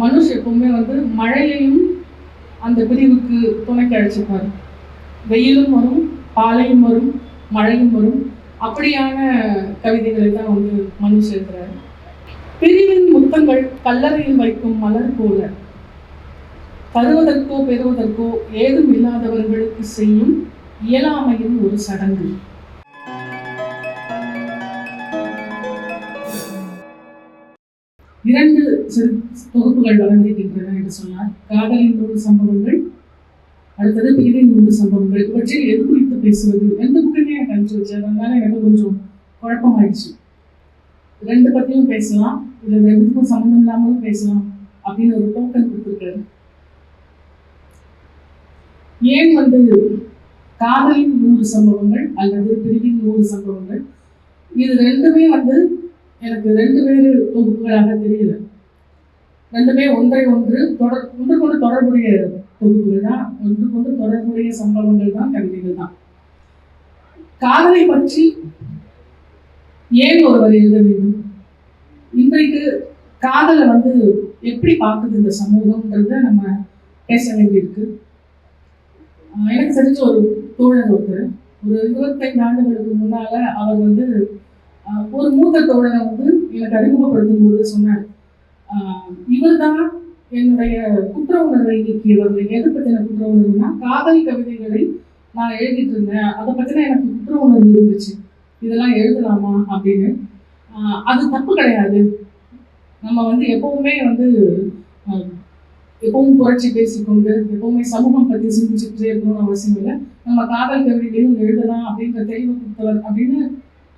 மனுஷ் எப்பவுமே வந்து மழையையும் அந்த பிரிவுக்கு துணைக்கு அழைச்சிப்பார் வெயிலும் வரும் பாலையும் வரும் மழையும் வரும். அப்படியான கவிதைகளை தான் வந்து மனுஷ் எழுதுறாரு. பிரிவின் முத்தங்கள் கல்லறையில் வைக்கும் மலர் போல. தருவதற்கோ பெறுவதற்கோ ஏதும் இல்லாதவர்களுக்கு செய்யும் இயலாமையின் ஒரு சடங்கு. இரண்டு சிறு தொகுப்புகள் வழங்கியிருக்கின்றன என்று சொன்னார் காதலின் நூறு சம்பவங்கள் அடுத்தது பிரிவின் நூறு சம்பவங்கள் இவற்றில் எது குறித்து பேசுவது எந்த புக்குமே எனக்கு அனுப்பிச்சு வச்சார் அதனால எனக்கு கொஞ்சம் குழப்பமாயிடுச்சு. ரெண்டு பத்தியும் பேசலாம் இல்லை ரெண்டுக்கும் சம்மந்தம் இல்லாமலும் பேசலாம் அப்படின்னு ஒரு டோக்கன் கொடுத்துருக்காரு ஏன் வந்து காதலின் நூறு சம்பவங்கள் அல்லது பிரிவின் நூறு சம்பவங்கள்? இது ரெண்டுமே வந்து எனக்கு ரெண்டு வேறு தொகுப்புகளாக தெரியல. ரெண்டுமே ஒன்றை ஒன்று தொடர் ஒன்று கொண்டு தொடர்புடைய தொகுப்புகள் தான் ஒன்று கொண்டு தொடர்புடைய சம்பவங்கள் தான் கவிதைகள் தான். காதலை பற்றி ஏன் ஒருவர் எழுத வேண்டும்? இன்றைக்கு காதலை வந்து எப்படி பார்க்குது இந்த சமூகம்ன்றத நம்ம பேச வேண்டியிருக்கு. எனக்கு தெரிஞ்ச ஒரு தோழர் ஒருத்தர் ஒரு இருபத்தைந்து ஆண்டுகளுக்கு முன்னால அவர் வந்து ஒரு மூத்த தோழனை வந்து எனக்கு அறிமுகப்படுத்தும் போது சொன்னார். இவர் தான் என்னுடைய குற்ற உணர்வை இயக்கியவர் எது பற்றின குற்ற உணர்வுனா காதல் கவிதைகளை நான் எழுதிட்டு இருந்தேன் அதை பற்றின எனக்கு குற்ற உணர்வு இருந்துச்சு. இதெல்லாம் எழுதலாமா அப்படின்னு. அது தப்பு கிடையாது. நம்ம வந்து எப்பவுமே வந்து எப்பவும் புரட்சி பேசிக்கொண்டு எப்பவுமே சமூகம் பற்றி சிந்திச்சுட்டே இருக்கணும்னு அவசியம் இல்லை. நம்ம காதல் கவிதைகளையும் எழுதலாம் அப்படின்ற தெளிவு கொடுத்தவர் அப்படின்னு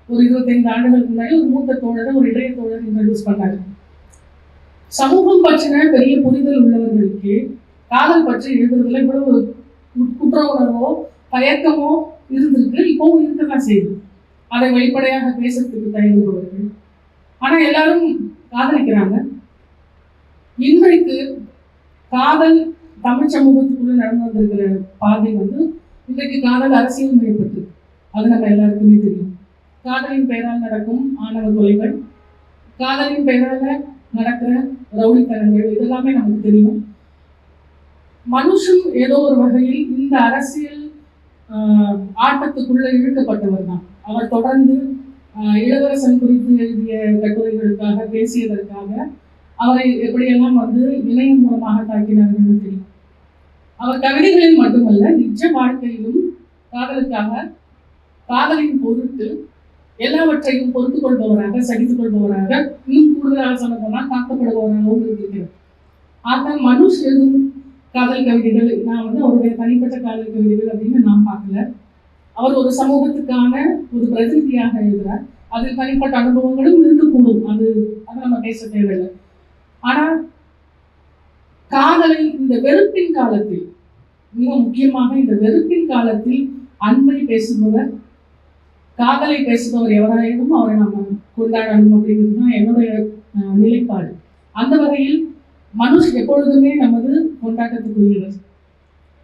ஒரு இருபத்தைந்து ஆண்டுகளுக்கு முன்னாடி ஒரு மூத்த தோழரை ஒரு இளைய தோழர் இன்ட்ரடியூஸ் பண்ணாரு சமூகம் பற்றின பெரிய புரிதல் உள்ளவர்களுக்கு காதல் பற்றி எழுதுறதுல இவ்வளவு ஒரு குற்ற உணர்வோ தயக்கமோ இருந்திருக்கு இப்பவும் இருக்கதான் செய்யுது. அதை வெளிப்படையாக பேசுறதுக்கு தயங்குபவர்கள். ஆனா எல்லாரும் காதலிக்கிறாங்க. இன்றைக்கு காதல் தமிழ் சமூகத்துக்குள்ள நடந்து வந்திருக்கிற பாதை வந்து இன்றைக்கு காதல் அரசியல் மேம்பட்டு அது நம்ம எல்லாருக்குமே தெரியும். காதலின் பெயரால் நடக்கும் ஆணவ கொலைகள் காதலின் பெயரால் நடக்கிற ரவுடித்தனங்கள் இதெல்லாமே நமக்கு தெரியும். மனுஷன் ஏதோ ஒரு வகையில் இந்த அரசியல் ஆட்டத்துக்குள்ள இழுக்கப்பட்டவர் தான். அவர் தொடர்ந்து இளவரசன் குறித்து எழுதிய கட்டுரைகளுக்காக பேசியதற்காக அவரை எப்படியெல்லாம் வந்து இணையம் மூலமாக தாக்கினார்கள்னு தெரியும். அவர் கவிதைகளில் மட்டுமல்ல நிஜ வாழ்க்கையிலும் காதலுக்காக காதலின் பொருட்டு எல்லாவற்றையும் பொறுத்து கொள்பவராக சகித்துக் கொள்பவராக இன்னும் கூடுதலாக சொல்ல போனால் காக்கப்படுபவராகவும் இருக்கிறார். ஆக மனுஷ் எழுதும் காதல் கவிதைகள் நான் வந்து அவருடைய தனிப்பட்ட காதல் கவிதைகள் அப்படின்னு நான் பார்க்கல. அவர் ஒரு சமூகத்துக்கான ஒரு பிரதிநிதியாக எழுதுறார் அதில் தனிப்பட்ட அனுபவங்களும் இருக்கக்கூடும். அது அதை நம்ம பேச தேவையில்லை. ஆனால் காதலை இந்த வெறுப்பின் காலத்தில் மிக முக்கியமாக இந்த வெறுப்பின் காலத்தில் அன்பை பேசுபவர் காதலை பேசுபவர் எவராயினும் அவரை நம்ம கொண்டாடணும் அப்படிங்கிறது தான் என்னுடைய நிலைப்பாடு. அந்த வகையில் மனுஷ் எப்பொழுதுமே நமது கொண்டாட்டத்துக்குரியவர்.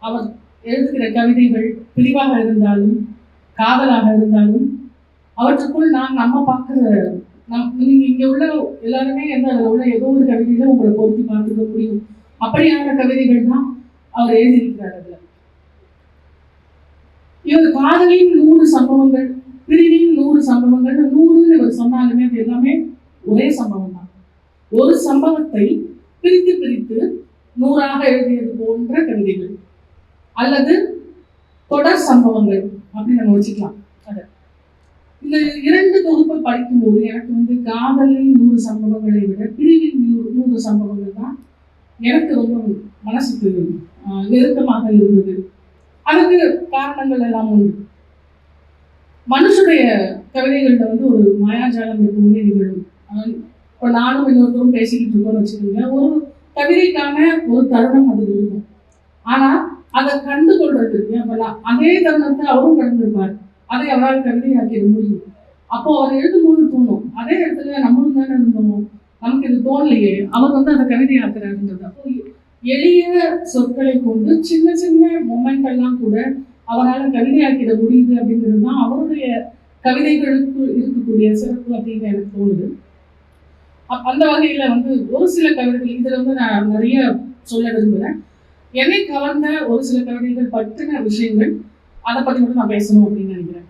அவர் எழுதுகிற கவிதைகள் பிரிவாக இருந்தாலும் காதலாக இருந்தாலும் அவற்றுக்குள் நான் நம்ம பார்க்குற நம் நீங்கள் இங்கே உள்ள எல்லாருமே எந்த அதில் உள்ள ஏதோ ஒரு கவிதையில உங்களை பொருத்தி பார்த்துக்க முடியும். அப்படியான கவிதைகள் தான் அவர் எழுதியிருக்கிறார் அதில். இவர் காதலின் நூறு சம்பவங்கள் பிரிவின் நூறு சம்பவங்கள் நூறுன்னு இவர் சொன்னாலுமே அது எல்லாமே ஒரே சம்பவம் தான் ஒரு சம்பவத்தை பிரித்து பிரித்து நூறாக எழுதியது போன்ற கவிதைகள். அல்லது தொடர் சம்பவங்கள் அப்படின்னு நம்ம வச்சுக்கலாம். அதை. இந்த இரண்டு தொகுப்பை படிக்கும்போது எனக்கு வந்து காதலின் நூறு சம்பவங்களை விட பிரிவின் நூறு நூறு சம்பவங்கள் தான் எனக்கு ரொம்ப மனசுக்கு நெருக்கமாக இருந்தது. அதுக்கு காரணங்கள் எல்லாம் உண்டு. மனுஷனுடைய கவிதைகள்ல வந்து ஒரு மாயாஜாலம் எப்பவுமே நிகழும். இப்போ நானும் இன்னொருத்தரும் பேசிக்கிட்டு இருக்கோம்னு வச்சுக்கோங்க ஒரு கவிதைக்கான ஒரு தருணம் அது இருக்கும். ஆனா அதை கண்டு கொள்றதுக்கு அப்ப அதே தருணத்தை அவரும் கடந்திருப்பார் அதை அவரால் கவிதையாக்கிட முடியும். அப்போ அவர் எழுதும்போது தோணும் அதே இடத்துல நம்மளும் தானே இருந்தோம் நமக்கு இது தோணலையே. அவர் வந்து அதை கவிதையாக்குறாருன்றது. அப்போ எளிய சொற்களை கொண்டு சின்ன சின்ன மொமெண்ட் எல்லாம் கூட அவரால் கவிதையாக்கிட முடியுது அப்படிங்கிறது தான் அவருடைய கவிதைகளுக்கு இருக்கக்கூடிய சிறப்பு அப்படின்னு எனக்கு தோணுது. அப்- அந்த வகையில வந்து ஒரு சில கவிதைகள் இதுல வந்து நான் நிறைய சொல்ல விரும்புகிறேன் என்னை கவர்ந்த ஒரு சில கவிதைகள் பற்றின விஷயங்கள் அதை பத்தி மட்டும் நான் பேசணும் அப்படின்னு நினைக்கிறேன்.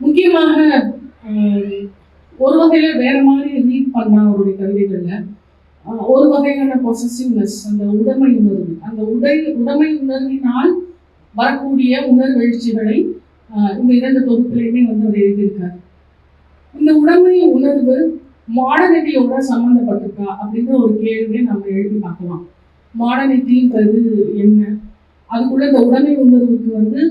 முக்கியமாக ஒரு வகையில வேற மாதிரி ரீட் பண்ண அவருடைய கவிதைகள்ல ஆஹ், ஒரு வகையான பொசசிவ்னஸ் அந்த உடைமை உணர்வு அந்த உடை உடைமை உணர்வினால் வரக்கூடிய உணர்வெழுச்சிகளை இந்த இரண்டு தொகுப்புலையுமே வந்து அவர் எழுதியிருக்காரு. இந்த உடைமை உணர்வு மாடர்னிட்டியோட சம்மந்தப்பட்டிருக்கா அப்படின்ற ஒரு கேள்வியை நம்ம எழுதி பார்க்கலாம். மாடர்னிட்டின்றது என்ன? அதுக்குள்ள இந்த உடமை உணர்வுக்கு வந்து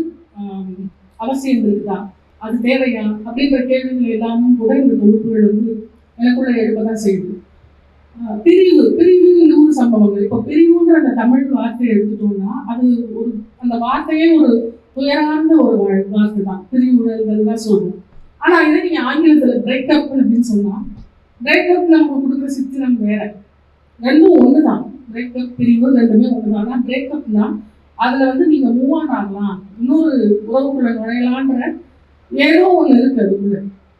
அவசியம் இருக்குதா? அது தேவையா? அப்படின்ற கேள்விகள் எல்லாமும் கூட இந்த தொகுப்புகள் வந்து எனக்குள்ள எழுப்பதான் செய்யுது. பிரிவு பிரிவு நூறு சம்பவங்கள். இப்போ பிரிவு அந்த தமிழ் வார்த்தையை எடுத்துட்டோம்னா அது ஒரு அந்த வார்த்தையே ஒரு உயரார்ந்த ஒரு வார்த்தை தான். பிரிவுகள் தான் சொல்றோம். ஆனா இதே நீங்க ஆங்கிலத்துல பிரேக்கப் அப்படின்னு சொன்னா பிரேக்கப் நம்ம கொடுக்குற சித்திரம் வேற. ரெண்டும் தான் பிரேக்கப் பிரிவு ரெண்டுமே ஒன்று தான் ஆனால் பிரேக்கப்னா அதில் வந்து நீங்கள் மூவ் ஆன் ஆகலாம். இன்னொரு உறவுக்குள்ள நுழையலான்ற ஏதோ ஒன்று இருக்குது அதுக்குள்ள.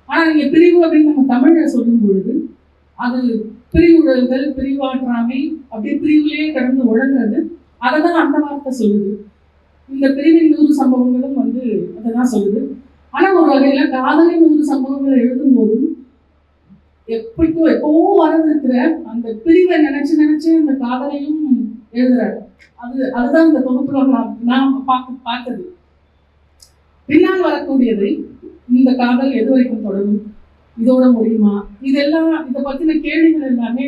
ஆனால் நீங்கள் பிரிவு அப்படின்னு நம்ம தமிழில் சொல்லும் பொழுது அது பிரிவுழல்கள் பிரிவாற்றாமை அப்படியே பிரிவுலயே கடந்து ஒழுங்குறது. அதை தான் அந்த வார்த்தை சொல்லுது. இந்த பிரிவின் நூறு சம்பவங்களும் வந்து அதை தான் சொல்லுது. ஆனா ஒரு வகையில காதலின் நூறு சம்பவங்கள் எழுதும் போதும் எப்படிக்கோ எப்பவோ வரவிருக்கிற அந்த பிரிவை நினைச்சு நினைச்சு அந்த காதலையும் எழுதுறாரு. அது அதுதான் இந்த தொகுப்புல நான் நான் பார்க்க பார்த்தது. பின்னால் வரக்கூடியதை இந்த காதல் எது வரைக்கும் தொடரும்? இதோட முடியுமா? இதெல்லாம் இதை பற்றின கேள்விகள் எல்லாமே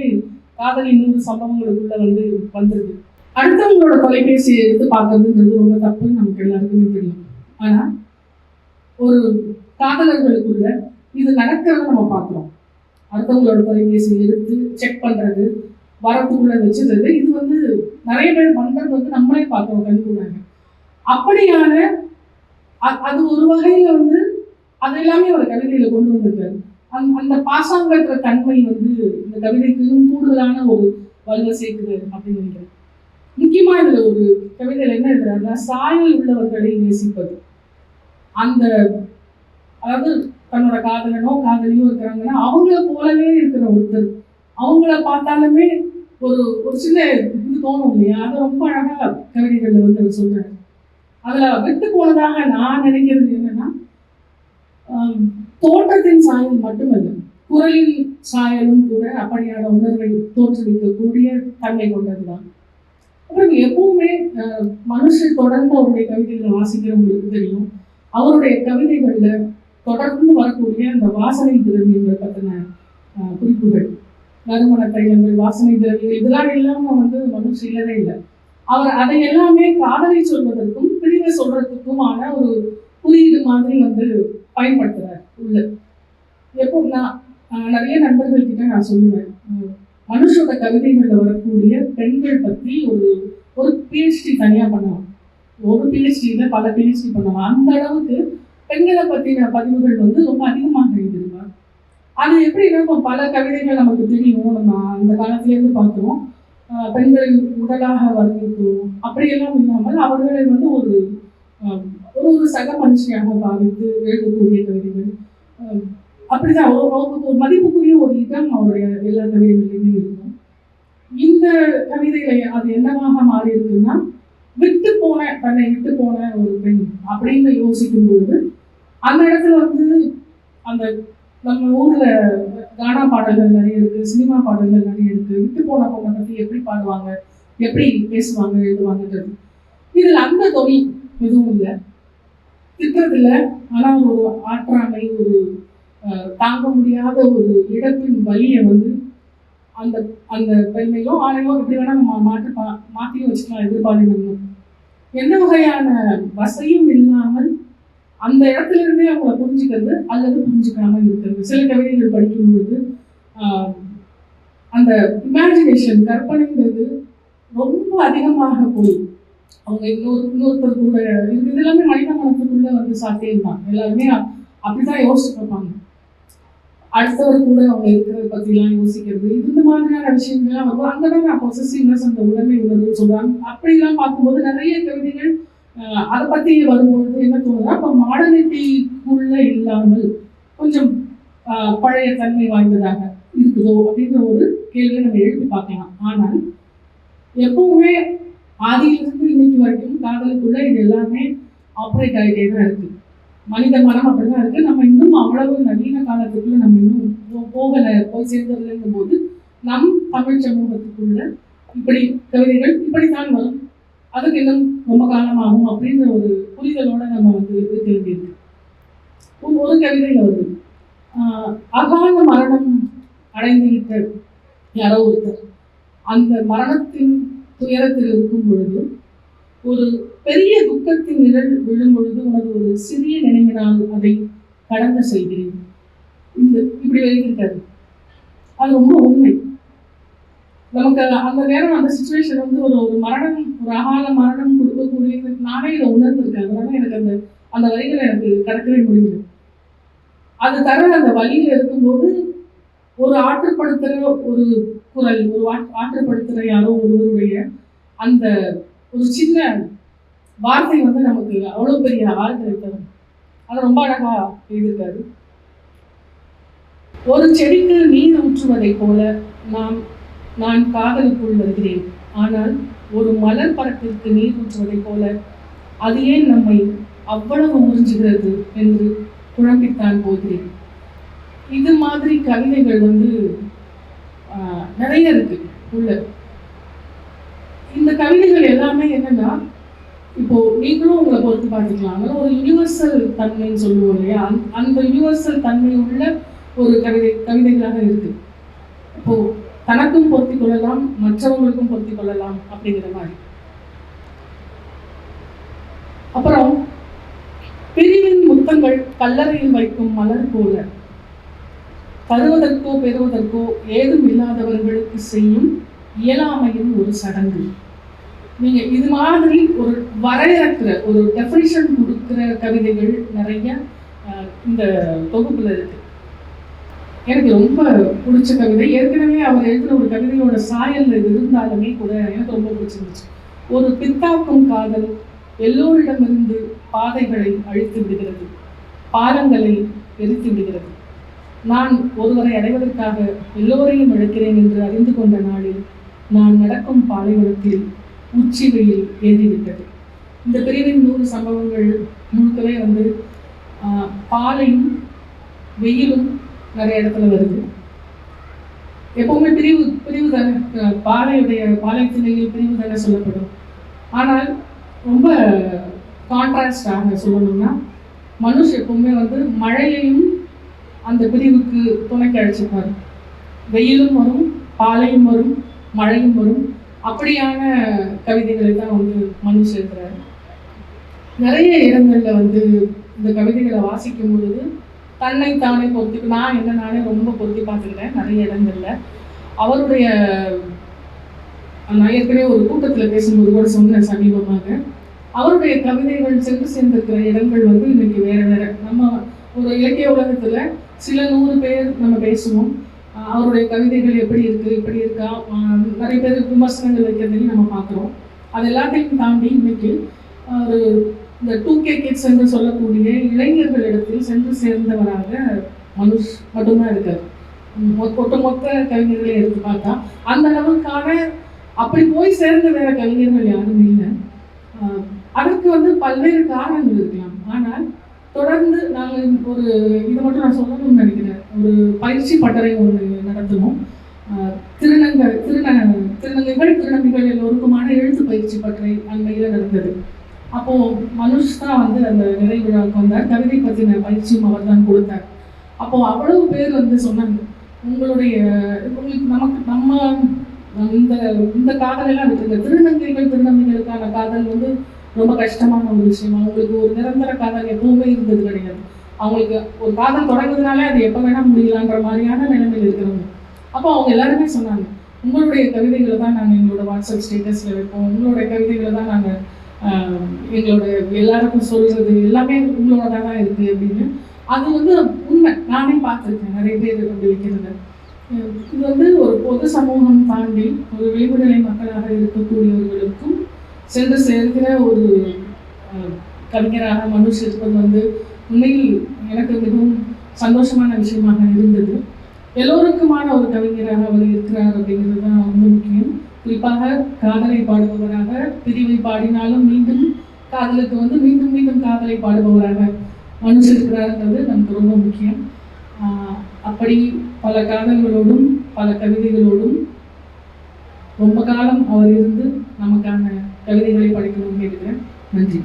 காதலின் நூறு சம்பவங்களுக்குள்ள வந்து வந்துருது. அடுத்தவங்களோட தொலைபேசியை எடுத்து பார்க்கறதுன்றது ரொம்ப தப்புன்னு நமக்கு எல்லாருக்குமே தெரியும். ஆனால் ஒரு காதலர்களுக்குள்ள இது நடக்கிறத நம்ம பார்க்குறோம். அடுத்தவங்களோட தொலைபேசியை எடுத்து செக் பண்ணுறது வரத்துக்குள்ள வச்சுருந்தது இது வந்து நிறைய பேர் பண்ணுறது வந்து நம்மளே பார்க்குறோம் கண்கூடாங்க அப்படியான அது ஒரு வகையில் வந்து அது எல்லாமே அவர் கவிதையில் கொண்டு வந்திருக்காரு. அந் அந்த பாசாங்கற்ற தன்மை வந்து இந்த கவிதைக்கு கூடுதலான ஒரு வலுவை சேர்க்குது அப்படின்னு நினைக்கிறேன். முக்கியமா இதுல ஒரு கவிதையில என்ன எழுதுறாருன்னா சாயல் உள்ளவர்களை நேசிப்பது. அந்த அதாவது தன்னோட காதலனோ காதலியோ இருக்கிறாங்கன்னா அவங்கள போலவே இருக்கிற ஒருத்தர் அவங்கள பார்த்தாலுமே ஒரு ஒரு சின்ன இது தோணும் இல்லையா? அதை ரொம்ப அழகா கவிதைகள்ல வந்து அவர் சொல்றாரு. அதுல விட்டு போனதாக நான் நினைக்கிறது என்னன்னா தோற்றத்தின் சாயம் மட்டுமல்ல குரலின் சாயலும் கூட அப்படியான உணர்வை தோற்றுவிக்கக்கூடிய தன்மை கொண்டதுதான். அப்புறம் எப்பவுமே மனுஷன் தொடர்ந்து அவருடைய கவிதைகளை வாசிக்கிறவங்களுக்கு தெரியும். அவருடைய கவிதைகள்ல தொடர்ந்து வரக்கூடிய அந்த வாசனை திரவியங்கள் பற்றின குறிப்புகள். நறுமண தைலங்கள் வாசனை திரவியங்கள் இதெல்லாம் இல்லாம வந்து மனுஷன் இல்லவே இல்லை. அவர் அதை எல்லாமே காதலை சொல்வதற்கும் பிரிவை சொல்றதுக்குமான ஒரு குறியீடு மாதிரி வந்து பயன்படுத்துறார். உள்ள எப்போ நான் நிறைய நண்பர்கள்கிட்ட நான் சொல்லுவேன். மனுஷோட கவிதைகளில் வரக்கூடிய பெண்கள் பற்றி ஒரு ஒரு பிஹெச்டி தனியாக பண்ணலாம். ஒரு பிஹெச்டியில் பல பிஹெச்டி பண்ணலாம். அந்த அளவுக்கு பெண்களை பற்றின பதிவுகள் வந்து ரொம்ப அதிகமாக எழுதியிருப்பார் அது எப்படின்னா இப்போ பல கவிதைகள் நமக்கு தெரியும். நம்ம அந்த காலத்திலேருந்து பார்த்தோம். ஆஹ் பெண்களை உடலாக வர்ணிக்கும் அப்படியெல்லாம் இல்லாமல் அவர்களை வந்து ஒரு ஒரு ஒரு சக மனுஷியாக பாவித்து எழுதக்கூடிய கவிதைகள். அப்படிதான் ஒரு அவருக்கு ஒரு மதிப்புக்குரிய ஒரு இடம் அவருடைய எல்லா கவிதைகளிலுமே இருக்கும். இந்த கவிதைகளை அது என்னவாக மாறி இருக்குன்னா விட்டு போன தன்னை விட்டு போன ஒரு பெண் அப்படின்னு யோசிக்கும் பொழுது அந்த இடத்துல வந்து அந்த நம்ம ஊர்ல கானா பாடல்கள் நிறைய இருக்கு சினிமா பாடல்கள் நிறைய இருக்கு. விட்டு போன பொண்ணை பத்தி எப்படி பாடுவாங்க எப்படி பேசுவாங்க எழுதுவாங்கன்றது. இதில் அந்த தொழில் எதுவும் இல்லை. திட்டத்தில் ஆனால் ஒரு ஆற்றாமை ஒரு தாங்க முடியாத ஒரு இழப்பின் வழியை வந்து அந்த அந்த பெருமையோ ஆணையோ எப்படி வேணால் நம்ம மாற்றி பா- மாற்றியும் வச்சுக்கலாம் எதிர்பார்க்கணும் எந்த வகையான வசையும் இல்லாமல் அந்த இடத்துல இருந்தே அவங்கள புரிஞ்சுக்கிறது அல்லது புரிஞ்சுக்காம இருக்கிறது. சில கவிதைகள் படிக்கும்பொழுது அந்த இமேஜினேஷன் கற்பனைங்கிறது ரொம்ப அதிகமாக போய் அவங்க இன்னொரு இன்னொருத்தர் கூட இது எல்லாமே மனித மனத்துக்குள்ள வந்து சாத்தியம் தான் எல்லாருமே அப்படிதான் யோசிச்சு பார்ப்பாங்க அடுத்தவர் கூட அவங்க இருக்கிறத பத்திலாம் யோசிக்கிறது இந்த மாதிரியான விஷயங்கள்லாம் வரும் அங்கதான் நான் பொசசிவ்னஸ் அந்த உடமை உணர்வு சொல்றாங்க. அப்படிலாம் பார்க்கும்போது நிறைய கவிதைகள் அதை பத்தி வரும்பொழுது என்ன தோணுதுன்னா இப்போ மாடர்னிட்டிக்குள்ள இல்லாமல் கொஞ்சம் ஆஹ், பழைய தன்மை வாய்ந்ததாக இருக்குதோ அப்படின்ற ஒரு கேள்வியை நம்ம எழுதி பார்க்கலாம். ஆனால் எப்பவுமே ஆதியிலிருந்து இன்னைக்கு வரைக்கும் காதலுக்குள்ள இது எல்லாமே ஆப்ரேட் ஆகிட்டே தான் இருக்கு. மனித மனம் அப்படிதான் இருக்கு. நம்ம இன்னும் அவ்வளவு நவீன காலத்துக்குள்ள நம்ம இன்னும் போகலை போகல போய் சேர்ந்ததுலங்கும் போது நம் தமிழ் சமூகத்துக்குள்ள இப்படி கவிதைகள் இப்படித்தான் வரும். அதுக்கு இன்னும் ரொம்ப காலமாகும் அப்படின்ற ஒரு புரிதலோட நம்ம வந்து இருக்க ஒரு- ஒரு கவிதையில வருது. அகால மரணம் அடைந்து விட்ட யாரோ ஒருத்தர். அந்த மரணத்தின் துயரத்தில் இருக்கும் பொழுது ஒரு பெரிய துக்கத்தின் நிழல் விழும் பொழுது உனது ஒரு சிறிய நினைவினால் அதை கடந்து செய்கிறேன் இந்த இப்படி எழுதியிருக்காரு. அது ரொம்ப உண்மை. நமக்கு அந்த நேரம் அந்த சுச்சுவேஷன் வந்து ஒரு ஒரு மரணம் ஒரு அகால மரணம் கொடுக்கக்கூடியது. நானே இதை உணர்ந்திருக்கேன். அதனால எனக்கு அந்த அந்த வரிகளை எனக்கு கடக்கவே முடியல. அது தர அந்த வழியில் இருக்கும்போது ஒரு ஆற்றுப்படுத்துகிற ஒரு குரல் ஒரு ஆற்றுப்படுத்துகிற யாரோ ஒருவருடைய அந்த ஒரு சின்ன வார்த்தை வந்து நமக்கு அவ்வளோ பெரிய ஆறுதலை தரும் அது ரொம்ப அழகாக எழுதியிருக்காரு. ஒரு செடிக்கு நீர் ஊற்றுவதைப் போல நாம் நான் காதலுக்குள் வருகிறேன். ஆனால் ஒரு மலர் பரப்பிற்கு நீர் ஊற்றுவதைப் போல அது ஏன் நம்மை அவ்வளவு உறிஞ்சுகிறது? என்று குழம்பித்தான் போகிறேன். இது மாதிரி கவிதைகள் வந்து நிறைய இருக்கு உள்ள. இந்த கவிதைகள் எல்லாமே என்னன்னா இப்போ நீங்களும் உங்களை பொறுத்து பார்த்துக்கலாம். ஒரு யூனிவர்சல் தன்மைன்னு சொல்லுவோம் இல்லையா? அந்த- அந்த தன்மை உள்ள ஒரு கவிதை கவிதைகளாக இருக்கு. இப்போ தனக்கும் பொருத்திக் கொள்ளலாம் மற்றவங்களுக்கும் பொருத்திக் கொள்ளலாம் அப்படிங்கிற மாதிரி. அப்புறம் பிரிவின் முத்தங்கள் கல்லறையில் வைக்கும் மலர் போல. தருவதற்கோ பெறுவதற்கோ ஏதும் இல்லாதவர்களுக்கு செய்யும் இயலாமையும் ஒரு சடங்கு. நீங்க இது மாதிரி ஒரு வரையறுக்கிற ஒரு டெஃபினிஷன் கொடுக்கிற கவிதைகள் நிறைய இந்த தொகுப்புல இருக்கு. எனக்கு ரொம்ப பிடிச்ச கவிதை. ஏற்கனவே அவர் எழுதின ஒரு கவிதையோட சாயல் இது இருந்தாலுமே கூட எனக்கு ரொம்ப பிடிச்சிருந்துச்சு. ஒரு பித்தாக்கும் காதல் எல்லோரிடமிருந்து பாதைகளை அழித்து விடுகிறது. பாலங்களை எரித்து விடுகிறது. நான் ஒருவரை அடைவதற்காக எல்லோரையும் அழைக்கிறேன் என்று அறிந்து கொண்ட நாளில் நான் நடக்கும் பாலைவனத்தில் உச்சி வெயில் ஏறிவிட்டது. இந்த பிரிவின் நூறு சம்பவங்கள் முழுக்கவே வந்து பாலையும் வெயிலும் நிறைய இடத்துல வருது. எப்பவுமே பிரிவு பிரிவு தானே? பாலையுடைய பாலை திணையில் பிரிவு தானே சொல்லப்படும். ஆனால் ரொம்ப கான்ட்ராஸ்டாக சொல்லணும்னா மனுஷ் எப்பவுமே வந்து மழையையும் அந்த பிரிவுக்கு துணைக்கு அழைச்சிப்பார் வெயிலும் வரும் பாலையும் வரும் மழையும் வரும். அப்படியான கவிதைகளை தான் வந்து மனு சேர்க்கிறாரு. நிறைய இடங்கள்ல வந்து இந்த கவிதைகளை வாசிக்கும் பொழுது தன்னை தானே பொருத்தி நான் என்ன நானே ரொம்ப பொருத்தி பார்த்துக்கிட்டேன் நிறைய இடங்கள்ல. அவருடைய நான் ஏற்கனவே ஒரு கூட்டத்தில் பேசும்போது கூட சொன்னேன் சமீபமாக. அவருடைய கவிதைகள் சென்று சேர்ந்திருக்கிற இடங்கள் வந்து இன்னைக்கு வேற வேற. நம்ம ஒரு இலக்கிய உலகத்துல சில நூறு பேர் நம்ம பேசுவோம். அவருடைய கவிதைகள் எப்படி இருக்கு இப்படி இருக்கா? நிறைய பேர் விமர்சனங்கள் வைக்கிறதையும் நம்ம பார்க்குறோம். அது எல்லாத்தையும் தாண்டி இன்னைக்கு ஒரு இந்த டூ கே கிட்ஸ் என்று சொல்லக்கூடிய இளைஞர்களிடத்தில் சென்று சேர்ந்தவராக மனுஷ் மட்டும்தான் இருக்கார். ஒட்டுமொத்த கவிஞர்களை எடுத்து பார்த்தா அந்த அளவுக்கான அப்படி போய் சேர்ந்த வேற கவிஞர்கள் யாரும் இல்லை. அதற்கு வந்து பல்வேறு காரணங்கள் இருக்கலாம். ஆனால் தொடர்ந்து நாங்கள் ஒரு இது மட்டும் நான் சொல்லணும்னு நினைக்கிறேன். ஒரு பயிற்சி பட்டறை ஒன்று நடத்தினோம் ஆஹ் திருநங்க திருந திருநங்கைகள் திருநங்கைகள் எல்லோருக்குமான எழுத்து பயிற்சி பட்டறை அண்மையில் நடந்தது. அப்போது மனுஷ் தான் வந்து அந்த நிலை விழாவுக்கு வந்தார். கவிதை பற்றின பயிற்சியும் அவர் தான் கொடுத்தார். அப்போது அவ்வளவு பேர் வந்து சொன்னாங்க உங்களுடைய உங்களுக்கு நமக்கு நம்ம இந்த இந்த காதலெல்லாம் விட்டுருங்க திருநங்கைகள் திருநங்கைகளுக்கான காதல் வந்து ரொம்ப கஷ்டமான ஒரு விஷயம். அவங்களுக்கு ஒரு நிரந்தர காதல் எப்பவுமே இருந்தது கிடையாது. அவங்களுக்கு ஒரு காதல் தொடங்குறதுனாலே அது எப்போ வேணால் முடியலான்ற மாதிரியான நிலைமையில் இருக்கிறவங்க. அப்போ அவங்க எல்லாருமே சொன்னாங்க உங்களுடைய கவிதைகளை தான் நாங்கள் எங்களோட வாட்ஸ்அப் ஸ்டேட்டஸில் வைப்போம். உங்களுடைய கவிதைகளை தான் நாங்கள் எங்களோட எல்லாருக்கும் சொல்கிறது எல்லாமே உங்களோட தான் இருக்குது அப்படின்னு. அது வந்து உண்மை. நானே பார்த்துருக்கேன். நிறைய பேர் அப்படி வைக்கிறது. இது வந்து ஒரு பொது சமூகம் தாண்டி ஒரு விளிம்புநிலை மக்களாக இருக்கக்கூடியவர்களுக்கும் சென்று சேர்க்கிற ஒரு கவிஞராக மனுஷ் இருப்பது வந்து உண்மையில் எனக்கு மிகவும் சந்தோஷமான விஷயமாக இருந்தது. எல்லோருக்குமான ஒரு கவிஞராக அவர் இருக்கிறார் அப்படிங்கிறது தான் ரொம்ப முக்கியம். குறிப்பாக காதலை பாடுபவராக பிரிவை பாடினாலும் மீண்டும் காதலுக்கு வந்து மீண்டும் மீண்டும் காதலை பாடுபவராக மனுஷ் அனுசரிக்கிறார்ன்றது நமக்கு ரொம்ப முக்கியம். அப்படி பல காதல்களோடும் பல கவிதைகளோடும் ரொம்ப காலம் அவர் இருந்து நமக்கான கவிதைகளை படிக்கணும்னு கேட்டுக்கிறேன். நன்றி.